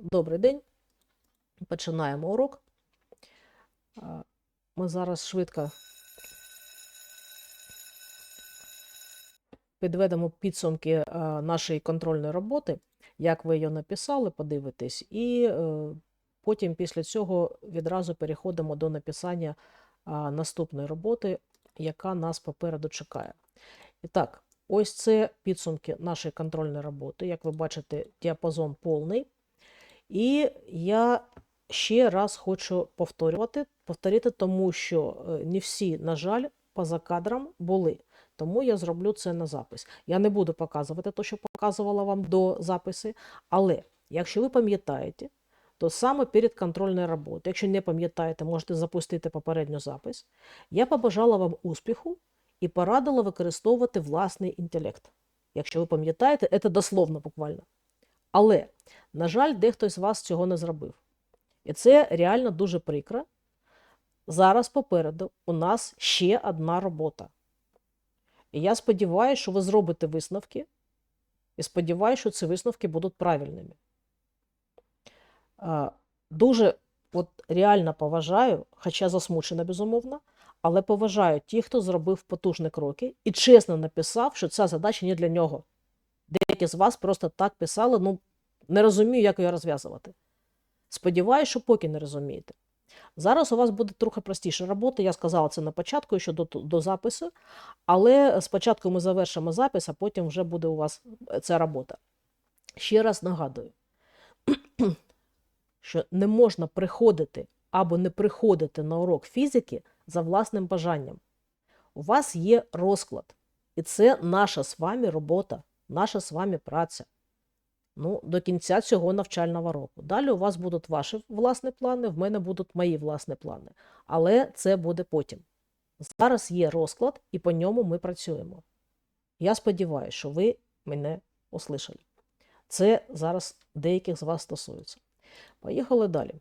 Добрий день. Починаємо урок. Ми зараз швидко підведемо підсумки нашої контрольної роботи, як ви її написали, подивитесь, і е, потім після цього відразу переходимо до написання наступної роботи, яка нас попереду чекає. І так, ось це підсумки нашої контрольної роботи. Як ви бачите, діапазон повний. І я ще раз хочу повторювати, повторити, тому що е, не всі, на жаль, поза кадром були. Тому я зроблю це на запис. Я не буду показувати те, що показувала вам до записи, але якщо ви пам'ятаєте, то саме перед контрольною роботою, якщо не пам'ятаєте, можете запустити попередню запис. Я побажала вам успіху і порадила використовувати власний інтелект. Якщо ви пам'ятаєте, це дословно буквально. Але, на жаль, дехто з вас цього не зробив. І це реально дуже прикро. Зараз попереду у нас ще одна робота. І я сподіваюся, що ви зробите висновки, і сподіваюся, що ці висновки будуть правильними. Дуже от реально поважаю, хоча засмучена, безумовно, але поважаю ті, хто зробив потужні кроки і чесно написав, що ця задача не для нього. Деякі з вас просто так писали, ну не розумію, як її розв'язувати. Сподіваюся, що поки не розумієте. Зараз у вас буде трохи простіша робота. Я сказала це на початку, ще до, до запису, але спочатку ми завершимо запис, а потім вже буде у вас ця робота. Ще раз нагадую, що не можна приходити або не приходити на урок фізики за власним бажанням. У вас є розклад, і це наша з вами робота, наша з вами праця. Ну, до кінця цього навчального року. Далі у вас будуть ваші власні плани, в мене будуть мої власні плани. Але це буде потім. Зараз є розклад, і по ньому ми працюємо. Я сподіваюся, що ви мене услышали. Це зараз деяких з вас стосується. Поїхали далі.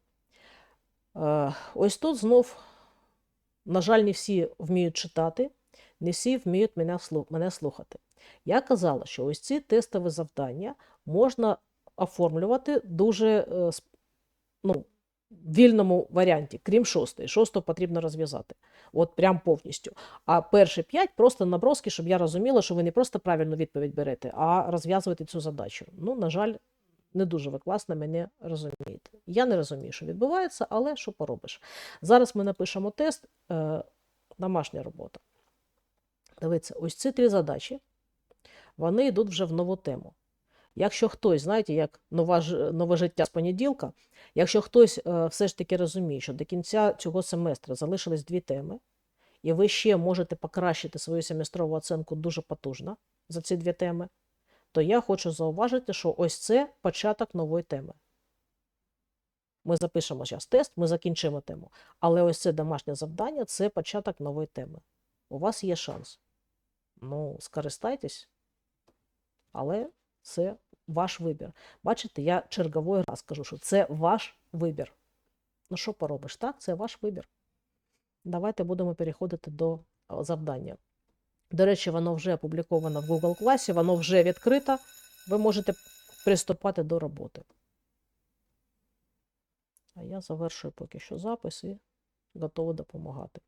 Е, ось тут знов, на жаль, не всі вміють читати, не всі вміють мене, слухати. Я казала, що ось ці тестові завдання можна оформлювати дуже е, ну, вільному варіанті, крім шостої. Шосту потрібно розв'язати. От прям повністю. А перші п'ять просто наброски, щоб я розуміла, що ви не просто правильну відповідь берете, а розв'язуєте цю задачу. Ну, на жаль, не дуже ви класно мене розумієте. Я не розумію, що відбувається, але що поробиш. Зараз ми напишемо тест, е, домашня робота. Дивіться, ось ці три задачі, вони йдуть вже в нову тему. Якщо хтось, знаєте, як нова, нове життя з понеділка, якщо хтось е, все ж таки розуміє, що до кінця цього семестру залишились дві теми, і ви ще можете покращити свою семестрову оцінку дуже потужно за ці дві теми, то я хочу зауважити, що ось це початок нової теми. Ми запишемо зараз тест, ми закінчимо тему. Але ось це домашнє завдання це початок нової теми. У вас є шанс. Ну, скористайтесь, але це ваш вибір. Бачите, я черговий раз кажу, що це ваш вибір. Ну, що поробиш? Так, це ваш вибір. Давайте будемо переходити до завдання. До речі, воно вже опубліковано в Google класі, воно вже відкрито. Ви можете приступати до роботи. А я завершую поки що запис і готовий допомагати.